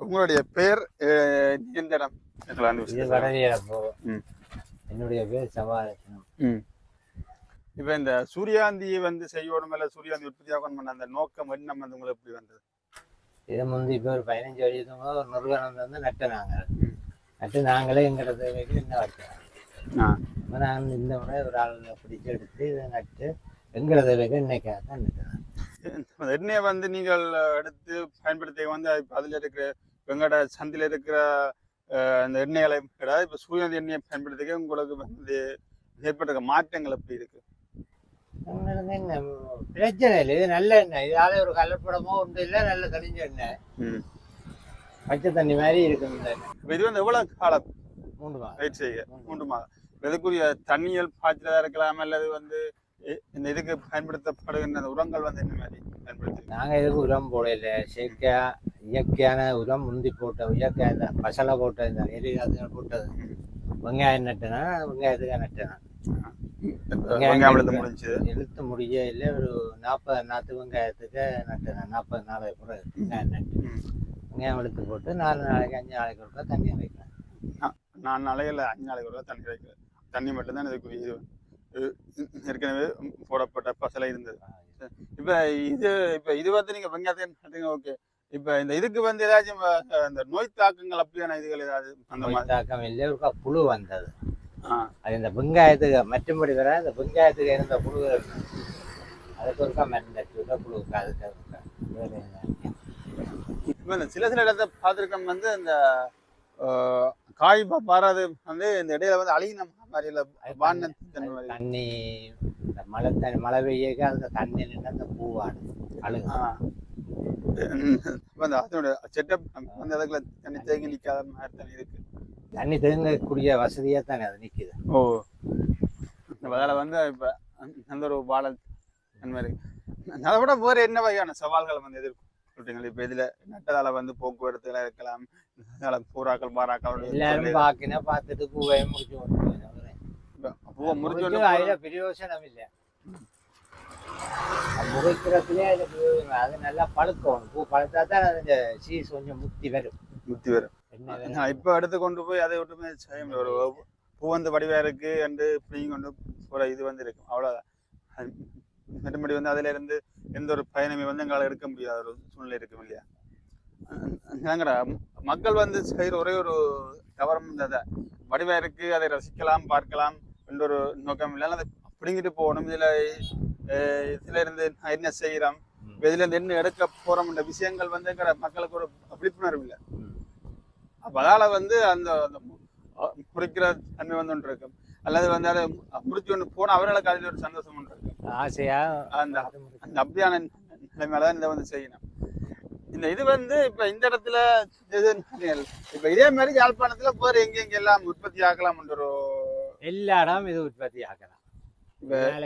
உங்களுடைய பெயர் எந்த இடம். என்னுடைய பேர் சபாரத்னம். ம். இப்போ இந்த சூரியாந்தியை வந்து செய்யணும் இல்லை சூரியாந்தி உற்பத்தி ஆகணும் பண்ண அந்த நோக்கம் எண்ணம் வந்து உங்களுக்கு எப்படி வந்தது? இதை முந்தி இப்போ ஒரு பதினஞ்சு வருஷத்துக்கு ஒரு நிறுவனம் வந்து நட்டு நாங்கள். நட்டு நாங்களே எங்களோட தேவைக்கு என்ன இப்போ நாங்கள் இந்த முறை ஒரு ஆள் பிடிச்சி எடுத்து இதை நட்டு எங்களோட தேவைக்கு இன்னைக்காக தான் நட்டுறோம் எண்ணெயை வந்து நீங்கள் எடுத்து பயன்படுத்தி வந்து அதுல இருக்கிற வெங்கட சந்தில இருக்கிற அந்த எண்ணெய்களை விட இப்போ சூரியன் எண்ணெயை பயன்படுத்திக்க உங்களுக்கு வந்து ஏற்பட்ட மாற்றங்கள் எப்படி இருக்கு? என்ன பிரச்சனை இல்லை. இது நல்ல எண்ணெய். இதால ஒரு கலப்படமோ ஒன்றும் இல்லை. நல்ல தெளிஞ்ச எண்ணெய். பச்சை தண்ணி மாதிரி இருக்கும் இந்த எண்ணெய். இது வந்து எவ்வளவு காலம்? மூன்று மாதம். வெயிட் செய்ய மூன்று மாதம். இதுக்குரிய தண்ணியல் பாய்ச்சலா இருக்கலாம் அல்லது வந்து இந்த இதுக்கு பயன்படுத்தப்படுகின்ற அந்த உரங்கள் வந்து என்ன மாதிரி பயன்படுத்தி நாங்கள் இதுக்கு உரம் போடல செயற்கையா இயற்கையான உரம் முந்தி போட்ட இயற்கை இந்த பசலை போட்ட இந்த எரி அதுகள் போட்டது. வெங்காயம் நட்டுனா வெங்காயத்துக்காக நட்டுனா இழுத்து முடிய இல்லை. ஒரு நாற்பது நாற்று வெங்காயத்துக்கு நட்டுனா நாற்பது நாளைக்கு கூட வெங்காயம் நட்டு. வெங்காயம் எடுத்து போட்டு நாலு நாளைக்கு அஞ்சு நாளைக்கு ஒருக்கா தண்ணி வைக்கலாம் நான் நாளையில அஞ்சு நாளைக்கு ஒரு தண்ணி கிடைக்கல தண்ணி மட்டும்தான் இதுக்குரிய இது இது ஏற்கனவே போடப்பட்ட பசலை இருந்தது. இப்ப இது இப்ப இது வந்து நீங்க வெங்காயத்தை ஓகே. இப்ப இந்த இதுக்கு வந்து ஏதாச்சும் இந்த நோய் தாக்கங்கள் அப்படியான இதுகள் ஏதாவது அந்த மாதிரி? தாக்கம் இல்லை ஒருக்கா புழு வந்தது. அது இந்த வெங்காயத்துக்கு மற்றும்படி வர இந்த வெங்காயத்துக்கு இருந்த புழு அதுக்கு ஒருக்கா மருந்து அடிச்சு புழுவுக்கு அதுக்கு? இப்ப இந்த சில சில இடத்த பார்த்துருக்கோம் வந்து இந்த காய் பா- பாராது வந்து இந்த இடையில வந்து தன்மை மாதிரி தண்ணி இந்த மழை தண்ணி மழை பெய்யக்க அந்த தண்ணி நின்று அந்த பூவாடு அழுகு. அந்த அதனுடைய செட்டப் அந்த இடத்துல தண்ணி தேங்கி நிக்காத மாதிரி தண்ணி இருக்கு. தண்ணி தேங்கக்கூடிய வசதியாக தானே அது நிற்கிது ஓ. அதில் வந்து இப்போ நல்ல ஒரு வாழை அந்த மாதிரி அதை விட வேறு என்ன வகையான சவால்களை வந்து எதிர்க்கும்? சொல்றீங்களா இப்போ இதில் நட்டதால வந்து போக்குவரத்துல இருக்கலாம் அதனால பூராக்கள் பாராக்கள் எல்லாரும் பார்க்கினா பார்த்துட்டு பூவையும் முடிச்சு. பூவை முறிஞ்சு முறிச்சு அதுல பிரயோசனம் இல்லை முறிக்கிறதுலே அது பிரயோஜனம். அது நல்லா பழுக்கணும் பூ பழுத்தா தான் அந்த சீஸ் கொஞ்சம் முத்தி வரும் முத்தி வரும்? நான் இப்போ எடுத்து கொண்டு போய் அதை விட்டுமே செய்ய முடியாது ஒரு பூ வந்து வடிவா இருக்கு என்று கொண்டு போற இது வந்து இருக்கும் அவ்வளோதான் அது மற்றபடி வந்து அதுல இருந்து எந்த ஒரு பயணமே வந்து எங்களால் எடுக்க முடியாத ஒரு சூழ்நிலை இருக்கும் இல்லையா நாங்கடா மக்கள் வந்து செய்கிற ஒரே ஒரு தவறம் வந்து அதை வடிவா இருக்கு அதை ரசிக்கலாம் பார்க்கலாம் என்ற ஒரு நோக்கம் இல்லை. அதை பிடுங்கிட்டு போகணும். இதுல இதுல இருந்து என்ன செய்கிறோம் ம். இதுல இருந்து என்ன எடுக்க போறோம்ன்ற விஷயங்கள் வந்து மக்களுக்கு ஒரு விழிப்புணர்வு இல்லை. அப்ப அதால வந்து அந்த அந்த முறிக்கிற தன்மை வந்து ஒன்று இருக்கும். அல்லது வந்து அதை முறிச்சு ஒன்று போன அவர்களுக்கு அதில் ஒரு சந்தோஷம் ஒன்று இருக்கும். ஆசையா? அந்த அந்த அப்படியான நிலைமையில தான் இதை வந்து செய்யணும். இந்த இது வந்து இப்ப இந்த இடத்துல இது இப்ப இதே மாதிரி யாழ்ப்பாணத்துல வேற எங்க எங்க எல்லாம் உற்பத்தி ஆக்கலாம்ன்ற ஒரு எல்லா இடம் இது உற்பத்தி ஆக்கலாம்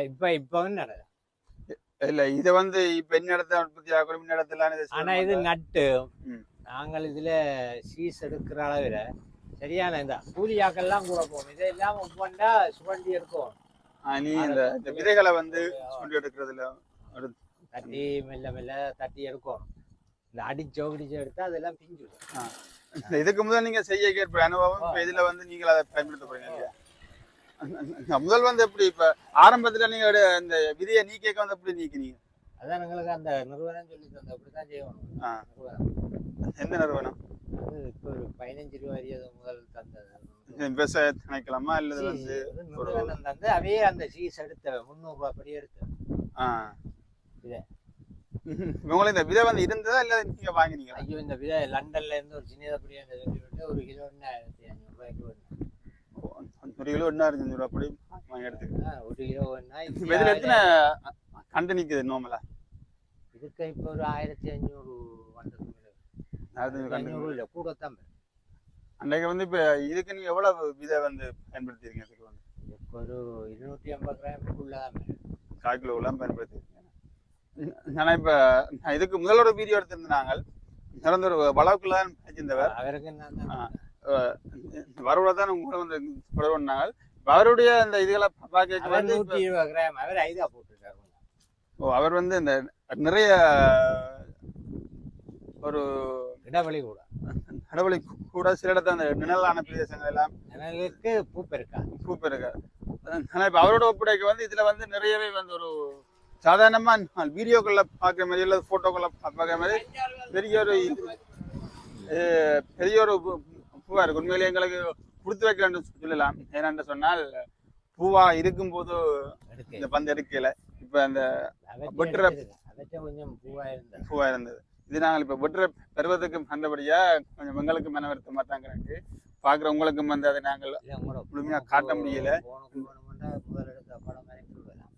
இப்ப- இப்பவும் நடக்கும் இல்ல இதை வந்து இப்ப என்ன இடத்துல உற்பத்தி ஆக்கணும் இந்த இடத்துல ஆனா இது. நட்டு. நாங்கள் இதுல சீஸ் எடுக்கிற அளவில் சரியான இந்த கூலி ஆக்கெல்லாம் கூட போகும் இதை இல்லாம ஒவ்வொன்றா சுவண்டி எடுக்கும் நீ இந்த விதைகளை வந்து சுண்டி எடுக்கிறதுல தட்டி மெல்ல மெல்ல தட்டி எடுக்கும் இந்த அடிச்சோ கிடிச்சோ எடுத்தா அதெல்லாம் பிஞ்சுடும் இதுக்கு முதல் நீங்க செய்ய ஏற்ப அனுபவம் இதுல வந்து நீங்கள் அதை பயன்படுத்த போறீங்க முதல் வந்து எப்படி இப்ப ஆரம்பத்துல நீங்க இந்த விதியை நீக்க வந்து எப்படி நீக்கினீங்க அதான் எங்களுக்கு அந்த நிறுவனம் சொல்லி தந்த ஆ. நிறுவனம். எந்த நிறுவனம் அது இப்போ ஒரு பதினஞ்சு ரூபாய் அது முதல் தந்தது விவசாய நினைக்கலாமா அல்லது வந்து நிறுவனம் தந்து அவையே அந்த சீஸ் எடுத்த முந்நூறு ரூபாய் படி எடுத்து ஆ. விதை. உங்களுக்கு இந்த விதை வந்து இருந்ததா இல்ல நீங்க வாங்கினீங்களா ஐயோ இந்த விதை லண்டன்ல இருந்து ஒரு சின்னதை அப்படியே ஒரு கிலோ ஆயிரத்தி ஐநூறு ரூபாய்க்கு ஒண்ணு. ஒரு கிலோ என்ன அஞ்சு ரூபா அப்படி வாங்கி எடுத்து ஆ, ஒரு கிலோ இப்ப இதுல எத்தனை கண்டு நிக்குது நோமலா இதுக்கு இப்போ ஒரு ஆயிரத்தி ஐநூறு வந்தது. ஐநூறு இல்லை கூட தான். அன்றைக்கு வந்து இப்ப இதுக்கு நீங்க எவ்வளவு விதை வந்து பயன்படுத்திருக்கீங்க இதுக்கு வந்து? இதுக்கு ஒரு இருநூற்றி ஐம்பது கிராமுக்குள்ள தான் வரும். கால் கிலோலாம் பயன்படுத்திருக்கேன் ஆனா இப்ப இதுக்கு முதல்ல ஒரு வீடியோ எடுத்திருந்தேன் நாங்கள். நடந்த ஒரு வளவுக்குள்ள தான் வச்சிருந்தவர் அவருக்கு. வரவுல தான் உங்களை வந்து பண்ணாங்க இப்ப அவருடைய அந்த இதுகளை பார்க்க வந்து அவர் ஐதா போட்டிருக்காரு. ஓ, அவர் வந்து இந்த நிறைய ஒரு இடைவெளி கூட. கடவுளை கூட சில இடத்துல அந்த நிழலான பிரதேசங்கள் எல்லாம் எனக்கு பூ பெருக்கா பூப்பு இருக்கு ஆனா இப்ப அவரோட ஒப்படைக்க வந்து இதுல வந்து நிறையவே வந்து ஒரு சாதாரணமா வீடியோக்குள்ள பாக்குற மாதிரி இல்ல போட்டோக்குள்ள பாக்குற மாதிரி பெரிய ஒரு பெரிய ஒரு பூ- பூவா இருக்கு. உண்மையிலேயே எங்களுக்கு கொடுத்து வைக்கலன்னு சொல்லலாம். ஏனென்று சொன்னால் பூவா இருக்கும்போது இந்த பந்து எடுக்கல. இப்ப அந்த வெட்டுற- பூவா இருந்தது. பூவா இருந்தது. இது நாங்கள் இப்ப வெட்டுற பருவத்துக்கு வந்தபடியா கொஞ்சம் எங்களுக்கு மன வருத்தமா தாங்க இருக்கு பாக்குற உங்களுக்கும் வந்து அதை நாங்கள் இல்ல உங்களோட முழுமையா போனுக்கு- காட்ட முடியல. போனுக்கு வேணுமெண்டா முதல் எடுத்த படம் மாதிரி கொடுக்கலாம்.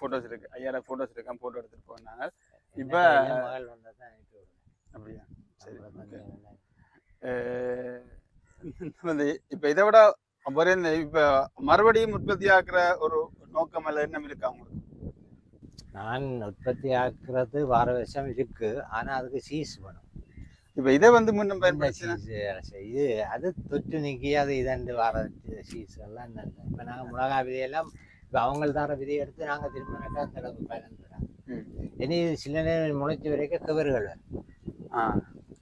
போட்டோஸ் இருக்கு. ஐயாயிரம் போட்டோஸ் இருக்கேன் போட்டோ எடுத்துட்டு போனாங்க. இப்ப எனக்கு. அப்படியா? சரி இப்ப இதை விட இப்ப மறுபடியும் உற்பத்தி ஆக்குற ஒரு நோக்கம் அல்ல எண்ணம் இருக்கா உங்களுக்கு? நான் உற்பத்தி ஆக்குறது வார வருஷம் இருக்கு ஆனா அதுக்கு சீஸ் வேணும். இப்ப இதை வந்து முன்னும் சீஸ் இது அது தொற்று நீக்கி அது இதண்டு வர சீஸ் எல்லாம் இப்போ நாங்கள் மிளகா விதையெல்லாம் இப்போ அவங்க தர விதையை எடுத்து நாங்கள் திரும்ப நட்டா அந்த அளவுக்கு பயன் தரோம் ம். இனி சில நேரம் முளைச்ச வரைக்கும் கிவறுகள் வரும்.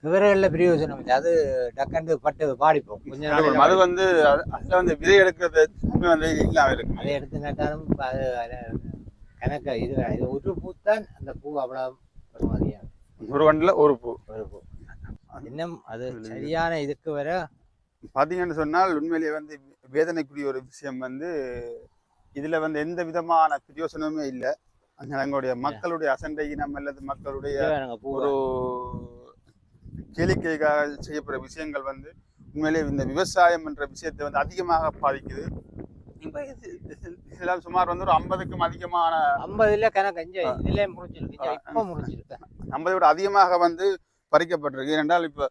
கிவறுகளில் பிரயோஜனம் இல்லை. அது டக்கண்டு பட்டு பாடிப்போம். கொஞ்ச நாள் அது வந்து அது- அதுல வந்து விதை எடுக்கிறது வந்து இல்லாம இருக்கு. அதை எடுத்து நட்டாலும் அது கணக்கு இது இது ஒரு பூத்தான் அந்த பூ அவ்வளோ பெருமதியாக ஒரு வண்டில ஒரு பூ. ஒரு பூ. இன்னும் அது சரியான இதுக்கு வர பாத்தீங்கன்னு சொன்னால் உண்மையிலேயே வந்து வேதனைக்குரிய ஒரு விஷயம் வந்து இதுல வந்து எந்த விதமான பிரயோசனமே இல்லை. எங்களுடைய மக்களுடைய அசண்டை இனம் அல்லது மக்களுடைய பூ ஒரு கேளிக்கைக்காக செய்யப்படுற விஷயங்கள் வந்து உண்மையிலே இந்த விவசாயம் என்ற விஷயத்தை வந்து அதிகமாக பாதிக்குது. இப்ப இதெல்லாம் சுமார் வந்து ஒரு ஐம்பதுக்கும் அதிகமான ஐம்பதுல கணக்கு இங்க இதுல முடிச்சிருக்கு இப்ப ஐம்பதை விட அதிகமாக வந்து பறிக்கப்பட்டிருக்கு. ஏனென்றால் இப்போ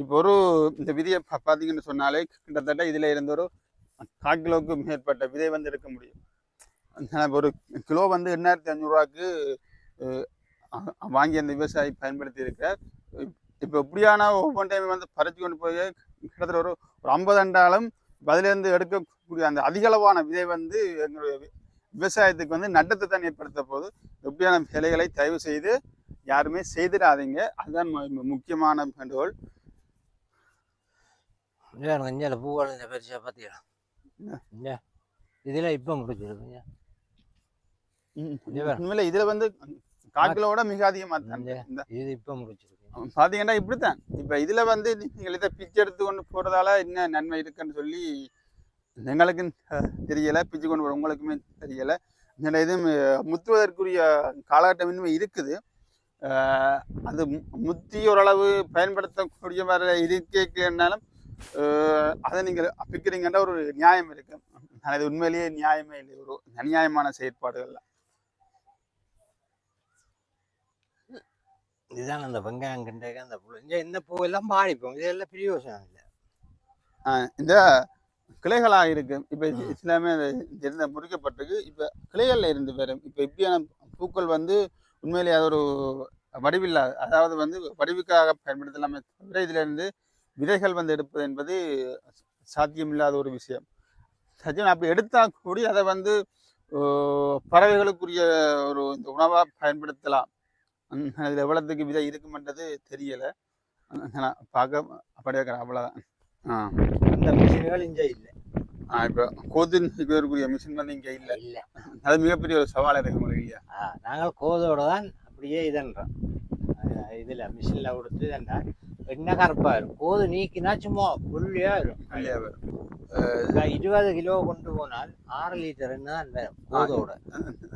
இப்போ ஒரு இந்த விதியை பார்த்தீங்கன்னு சொன்னாலே கிட்டத்தட்ட இதுல இருந்து ஒரு கால் கிலோவுக்கு மேற்பட்ட விதை வந்து எடுக்க முடியும். ஒரு கிலோ வந்து எண்ணாயிரத்தி அஞ்சூறுரூவாக்கு வாங்கி அந்த விவசாயி பயன்படுத்தி இருக்கார் இப்போ இப்படியான ஒவ்வொரு டைம் வந்து பறிச்சு கொண்டு போய் கிட்டத்தட்ட ஒரு ஒரு ஐம்பது அண்டாலும் அதிலிருந்து எடுக்கக்கூடிய அந்த அதிகளவான விதை வந்து எங்களுடைய விவசாயத்துக்கு வந்து நட்டத்தை தான் ஏற்படுத்த போது இப்படியான வேலைகளை தயவு செய்து யாருமே செய்திடாதீங்க. அதுதான் முக்கியமான வேண்டுகோள். இங்க பூவாள் இந்த பெருசா பாத்தீங்களா என்ன? இங்க. இதுல இப்ப முடிச்சிருக்கு இங்க. இது வேற. உண்மையில இதுல வந்து காக்கிலோட மிக அதிகமா தான் இந்த- இந்த இது இப்ப முடிச்சிருக்கு பார்த்தீங்கன்னா இப்படித்தான். இப்போ இதில் வந்து நீங்கள் இதை பிச்சு எடுத்து கொண்டு போகிறதால என்ன நன்மை இருக்குன்னு சொல்லி எங்களுக்கும் தெரியலை பிச்சு கொண்டு போகிற உங்களுக்குமே தெரியலை. இந்த இது முத்துவதற்குரிய காலகட்டம் இன்னும் இருக்குது. அது மு- முத்தி ஓரளவு பயன்படுத்தக்கூடிய மாதிரி இருக்கேன்னாலும் அதை நீங்கள் பிக்கிறீங்கன்ற ஒரு நியாயம் இருக்குது ஆனா இது உண்மையிலேயே நியாயமே இல்லை. ஒரு அநியாயமான செயற்பாடுகள்லாம் இதுதான் அந்த வெங்காயம் கிண்டக அந்த பூ இங்க இந்த பூ எல்லாம் பாடிப்போம் இதெல்லாம் பிரயோசனம் இல்லை இந்த கிளைகளா இருக்கு. இப்ப அது இருந்த முறிக்கப்பட்டிருக்கு. இப்ப கிளைகள்ல இருந்து வரும் இப்ப இப்படியான பூக்கள் வந்து உண்மையிலேயே அது ஒரு வடிவில்லாத அதாவது வந்து வடிவுக்காக பயன்படுத்தலாமே தவிர இதுல இருந்து விதைகள் வந்து எடுப்பது என்பது சாத்தியமில்லாத ஒரு விஷயம். சத்தியம் அப்படி எடுத்தா கூடி அதை வந்து பறவைகளுக்குரிய ஒரு இந்த உணவா பயன்படுத்தலாம். இதுல எவ்வளவுக்கு விதை இருக்குமென்றது தெரியல. நான் பார்க்க அப்படியே இருக்கிறேன். அவ்வளவுதான். ஆ. அந்த மிஷின்கள் இங்க இல்லை. ஆ, இப்போ கோது நிற்கிறதுக்குரிய மிஷின் வந்து இங்கே இல்லை. இல்லை. அது மிகப்பெரிய ஒரு சவாலாக இருக்கு உங்களுக்கு இல்லையா? ஆ, நாங்கள் கோதோட தான் அப்படியே இதன்றோம். இதுல மிஷினில் கொடுத்து இதன்றா. என்ன கருப்பா இருக்கும் கோது நீக்கினா சும்மா புள்ளியா இருக்கும் வரும். இப்ப இருபது கிலோ கொண்டு போனால் ஆறு லிட்டர்னு தான் வரும்? கோதோட.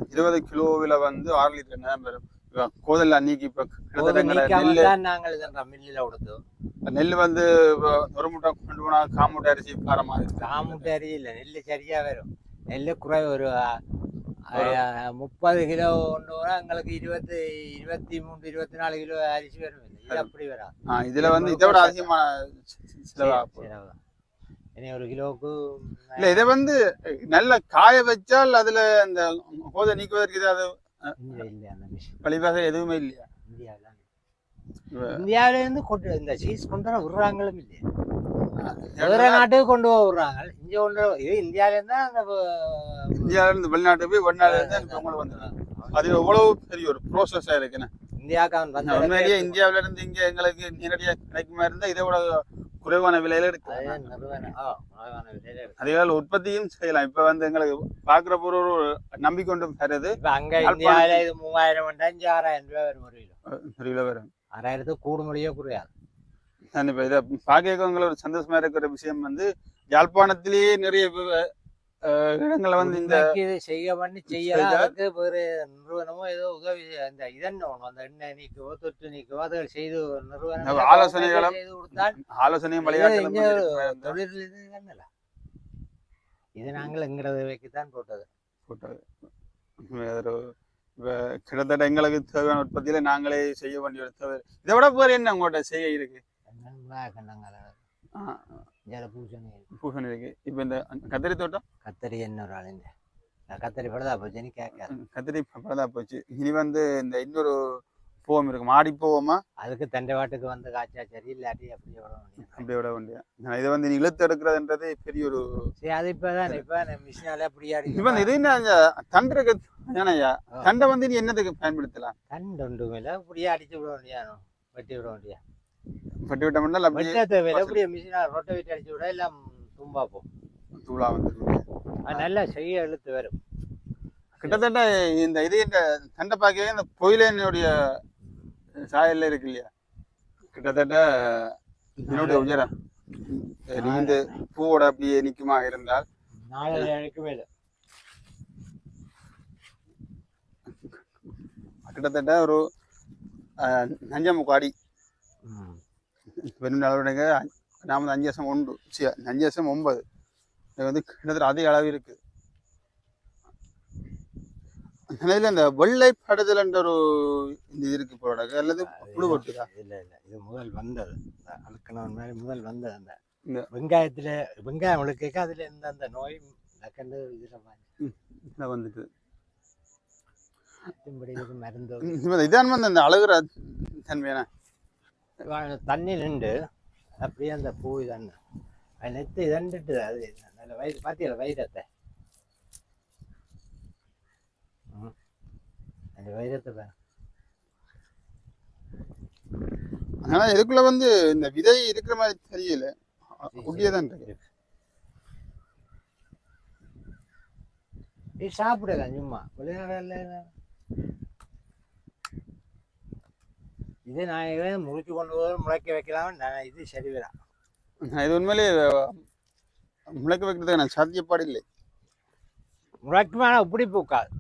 இருபது கிலோவில் வந்து ஆறு லிட்டர் நேரம் வரும்? இப்போ கோதல் அன்னைக்கு இப்போ கிட்டத்தட்ட நெல் வந்து ஒரு மூட்டை கொண்டு போனால் காமூட்டை அரிசி பாரமாக இருக்கு. காமுட்டு அரிசி இல்லை நெல் சரியா வரும். நெல் குறை ஒரு முப்பது கிலோ கொண்டு போனால் எங்களுக்கு இருபத்தி இருபத்தி மூணு இருபத்தி நாலு கிலோ அரிசி வரும். இது அப்படி வராது. ஆ இதில் வந்து இதை விட அதிகமான செலவாக போகுது. செலவு. இனி ஒரு கிலோவுக்கு இல்லை இதை வந்து நல்ல காய வச்சால் அதில் அந்த கோதை நீக்குவதற்கு இங்க இல்லை அந்த மிஷின். வழிவகை எதுவுமே இல்லையா? இந்தியாவில் இப்ப இந்தியாவில இருந்து கொண்டு இந்த சீஸ் கொண்டு வர விடுறாங்களும் இல்லையா. வேற ஏன்னா நாட்டுக்கு கொண்டு போக விடுறாங்க. இங்க கொண்டு இது இந்தியாவில இருந்தா அந்த இந்தியாவில இருந்து வெளிநாட்டு போய் வெளிநாட்டுல இருந்து எனக்கு உங்களுக்கு வந்துடும் அது எவ்வளவு பெரிய ஒரு ப்ரோசஸாக இருக்குன்னு இந்தியாவுக்கு அவன் வந்து உண்மையிலேயே இந்தியாவில இருந்து இங்க எங்களுக்கு நேரடியா கிடைக்குமா இருந்தா இதை விட குறைவான விலையில இருக்கு அதே உற்பத்தியும் செய்யலாம். இப்ப வந்து எங்களுக்கு பாக்குற ஒரு நம்பிக்கொண்டும் தருது. அங்க இந்தியாவில இது மூவாயிரம் இங்க ஆறாயிரம் ரூபாய் வரும் ஒரு கிலோ. ஒரு கிலோ வரும். ஆறாயிரத்துக்கு கூடுமொழியே குறையாது. இப்ப இதை பார்க்க எங்களுக்கு ஒரு சந்தோஷமா இருக்கிற விஷயம் வந்து யாழ்ப்பாணத்திலேயே நிறைய இடங்கள்ல வந்து இந்த இது செய்ய பண்ணி செய்யலாம் செய்தா- அதுக்கு வேறு நிறுவனமோ ஏதோ உதவி அந்த இதன்னு ஒண்ணு அந்த எண்ணெய் நீக்கவோ தொற்று நீக்கவோ அதுகள் செய்து நிறுவனம் ஆலோசனைகளும் செய்து கொடுத்தால் ஆலோசனையும் ஒரு தொழில் இது தானே இது நாங்கள் எங்கிறது வைக்கத்தான் போட்டது. போட்டது. ஒரு கிட்டத்தட்ட எங்களுக்கு தேவையான உற்பத்தியில நாங்களே செய்ய வேண்டிய ஒரு இதை விட போற என்ன உங்கள்ட்ட செய்ய இருக்கு? ஜல பூசணி பூசணி இருக்கு. இப்ப இந்த கத்திரி தோட்டம்? கத்தரி என்ன ஒரு ஆள் இந்த? கத்தரி பழுதா போச்சுன்னு கேட்காது கத்திரி பழதா போச்சு. இனி வந்து இந்த இன்னொரு பூவம் இருக்கு. மாடி பூவமா அதுக்கு தண்டை வாட்டுக்கு வந்து காய்ச்சா சரி இல்லாட்டி அப்படியே விட முடியும் அப்படியே விட வேண்டிய இதை வந்து நீ இழுத்து எடுக்கிறதுன்றது பெரிய ஒரு சரி அது இப்பதான் இப்ப மிஷினால அப்படியாடி இப்ப இது என்ன தண்டு. தண்டை வந்து நீ என்னத்துக்கு பயன்படுத்தலாம்? தண்டு ஒன்றும் இல்லை. அப்படியே அடிச்சு விட முடியாது வெட்டி விட முடியாது பட்டி விட்டோம்னா அப்படியே வெட்ட தேவையில்லை அப்படியே ரொட்டை வெட்டி அடிச்சு விட எல்லாம் தும்பா போகும். தூளா வந்து நல்லா செய்ய இழுத்து வரும். கிட்டத்தட்ட இந்த இது இந்த தண்டை பாக்க இந்த பொயிலேனுடைய சாயல்ல இருக்கு இல்லையா? கிட்டத்தட்ட என்னுடைய உயரம். நீ இந்த பூவோட அப்படியே நிக்குமா இருந்தால் கிட்டத்தட்ட ஒரு நஞ்சமுக்கு அடி. பெரும் அளவுடைய நாம அஞ்சு வருஷம் சி அஞ்சு வருஷம் ஒன்பது. இது வந்து கிட்டத்தட்ட அதிக அளவு இருக்கு. நிலையில இந்த வெள்ளை படுதல் என்ற ஒரு இது இருக்கு போல அல்லது புழு கொட்டுதா இல்ல இல்ல இது முதல் வந்தது. அழுக்கணவன் மாதிரி முதல் வந்தது அந்த இந்த- வெங்காயத்துல வெங்காயம் அழுக்க அதுல இருந்த அந்த நோய் டக்குன்னு இதுல இதுல வந்துட்டு. மருந்து. இந்த இதான் வந்து அந்த அழகுற தன்மையான தண்ணி நின்று அப்படியே அந்த பூ இதன்னு அது நெத்து இதண்டுட்டு அது. நல்ல வயிறு பார்த்தீங்களா வைரத்தை. அந்த வைரத்தை பாரு. ஆனா இதுக்குள்ள வந்து இந்த விதை இருக்கிற மாதிரி தெரியல. குட்டியே தான் இருக்கு. இது சாப்பிடலாம் சும்மா. வெளிநாடுல இது நான் இதை முறிச்சு கொண்டு போய் முளைக்க வைக்கலாம் நான் இது சரி வரா நான் இது உண்மையிலே முளைக்க வைக்கிறதுக்கு நான் சாத்தியப்பாடு இல்லை முளைக்குமான இப்படி பூக்காது.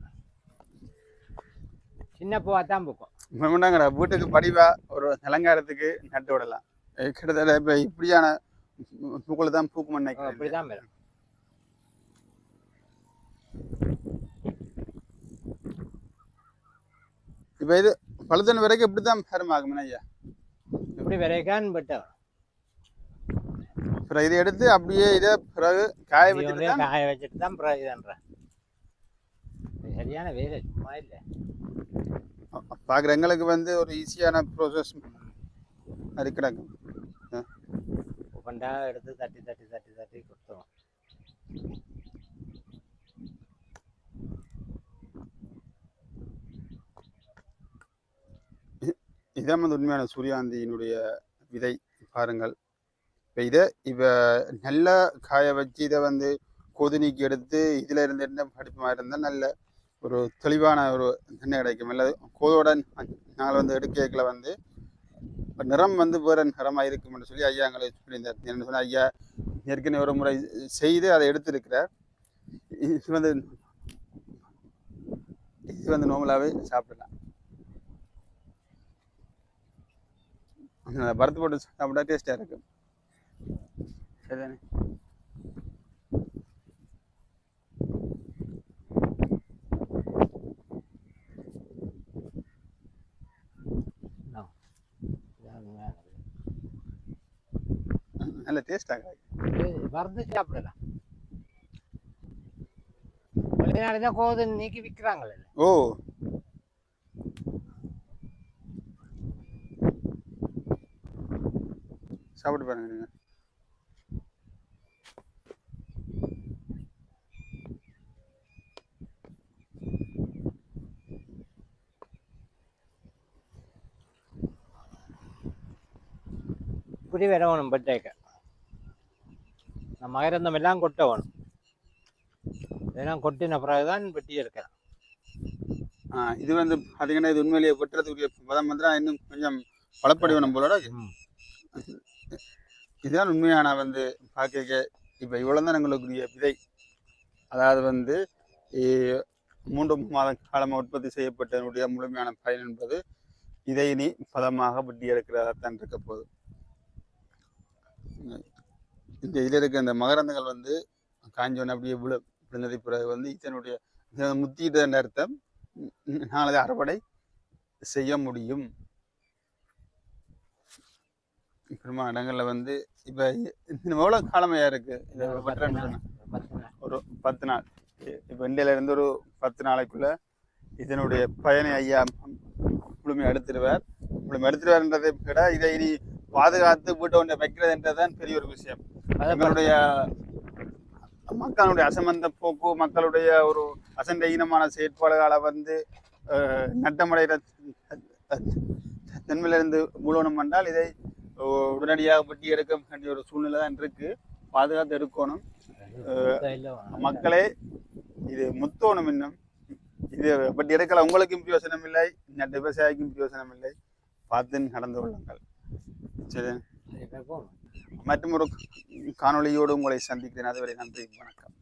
சின்ன பூவா தான் பூக்கும். வேண்டாங்கடா வீட்டுக்கு படிவா ஒரு நிலங்காரத்துக்கு நட்டு விடலாம். கிட்டத்தட்ட இப்ப இப்படியான பூக்கள் தான் பூக்கும் நினைக்கிறேன் அப்படி தான் வரும் இப்ப இது பழுதன் வரைக்கும் இப்படிதான் பெருமாகும் ஐயா இப்படி விரைக்கான் பட்டு அப்புறம் இதை எடுத்து அப்படியே இதை பிறகு காய வச்சுட்டு தான் காய வச்சுட்டு தான் அப்புறம் இதுன்றேன் சரியான வேலை சும்மா இல்லை. பார்க்குற எங்களுக்கு வந்து ஒரு ஈஸியான ப்ரோசஸ் அது கிடக்கும் எடுத்து தட்டி தட்டி தட்டி தட்டி இதான் வந்து உண்மையான சூரியகாந்தியினுடைய விதை பாருங்கள். இப்போ இதை இப்போ நல்லா காய வச்சு இதை வந்து கொதி எடுத்து இதில் இருந்து என்ன படிப்புமா இருந்தால் நல்ல ஒரு தெளிவான ஒரு எண்ணெய் கிடைக்கும். இல்லை கோதோட நாங்கள் வந்து எடுக்கல வந்து நிறம் வந்து வேறு நிறமாக இருக்கும்னு சொல்லி ஐயா எங்களை சொல்லியிருந்தார். என்ன சொன்னால் ஐயா ஏற்கனவே ஒரு முறை செய்து அதை எடுத்திருக்கிறார். இது வந்து இது வந்து நார்மலாகவே சாப்பிடலாம். பருத்து போட்டு சாப்பிட்டா டேஸ்டாக இருக்கும். சரிதானே? நல்ல டேஸ்டாக வறுத்து சாப்பிடலாம் வெளிநாடு தான் கோது நீக்கி விற்கிறாங்களே ஓ. சாப்பிட்டு பாருங்க. நீங்கள் കുരി വരവണം ഇപ്പോഴത്തേക്ക് எல்லாம் கொட்ட வேணும். இதெல்லாம் கொட்டின பிறகுதான் வெட்டி எடுக்கலாம் இது வந்து பார்த்தீங்கன்னா இது உண்மையிலேயே வெட்டுறதுக்குரிய பதம் வந்து இன்னும் கொஞ்சம் பலப்படிவனம் போலோட. ம். இதுதான் உண்மையான வந்து பார்க்க இப்போ இவ்வளோ தான் எங்களுக்குரிய விதை. அதாவது வந்து மூன்று மாத காலமாக உற்பத்தி செய்யப்பட்டதனுடைய முழுமையான பயன் என்பது இதை இனி பதமாக வெட்டி எடுக்கிறதாகத்தான் இருக்க போகுது. இந்த இதில் இருக்க இந்த மகரந்தங்கள் வந்து காஞ்சோன்னு அப்படியே விழு விழுந்ததை. பிறகு வந்து இதனுடைய முத்திட்டு அர்த்தம் நாளது அறுவடை செய்ய முடியும். பெரும்பாலான இடங்கள்ல வந்து இப்ப இன்னும் எவ்வளவு காலமையா இருக்கு இதை ஒரு பத்து நாள். இப்ப இந்தியால இருந்து ஒரு பத்து நாளைக்குள்ள இதனுடைய பயனை ஐயா முழுமை எடுத்துருவார் முழுமை எடுத்துருவார்ன்றதை விட இதை இனி பாதுகாத்து வீட்டை ஒன்றை வைக்கிறதுன்றதுதான் பெரிய ஒரு விஷயம் அதை எங்களுடைய மக்களுடைய அசமந்த போக்கு மக்களுடைய ஒரு அசண்ட ஈனமான செயற்பாடுகளை வந்து நட்டமடைகிற தன்மையிலிருந்து மூலவனம் என்றால் இதை உடனடியாக வெட்டி எடுக்க வேண்டிய ஒரு சூழ்நிலை தான் இருக்கு. பாதுகாத்து எடுக்கணும். மக்களே இது முத்தோணும் இன்னும். இது வெட்டி எடுக்கல உங்களுக்கும் பிரயோசனம் இல்லை. நட்ட விவசாயிக்கும் பிரயோசனம் இல்லை. பார்த்து நடந்து கொள்ளுங்கள். சரி. மற்றும் ஒரு காணொளியோடு உங்களை சந்திக்கிறேன். அதுவரை நன்றி வணக்கம்.